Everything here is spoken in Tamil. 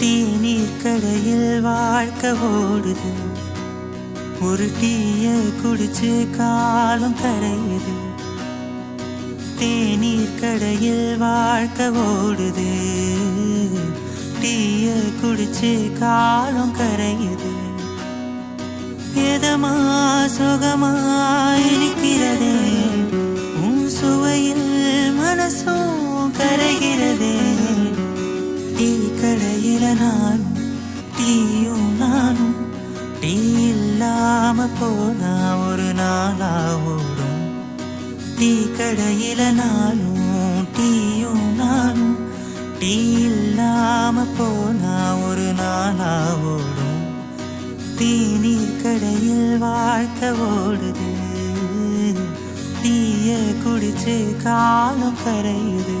தேநீர் கடையில் வாழ்க்கை ஓடுது. ஒரு டீய குடிச்சு காலம் கரையுது. தேநீர் கடையில் வாழ்க்கை ஓடுது. டீய குடிச்சு காலம் கரையுது. எதமா சுகமா டீ கடையில நானும் டீயும் நானும் டீ இல்லாம போனா ஒரு நாளா ஓடும். டீ கடையில நானும் டீயும் நானும் டீ இல்லாம போனா ஒரு நாளா ஓடும். தேநீர் கடையில் வாழ்க்கை ஓடுது. தீய குடிச்சு காலம் கரையுது.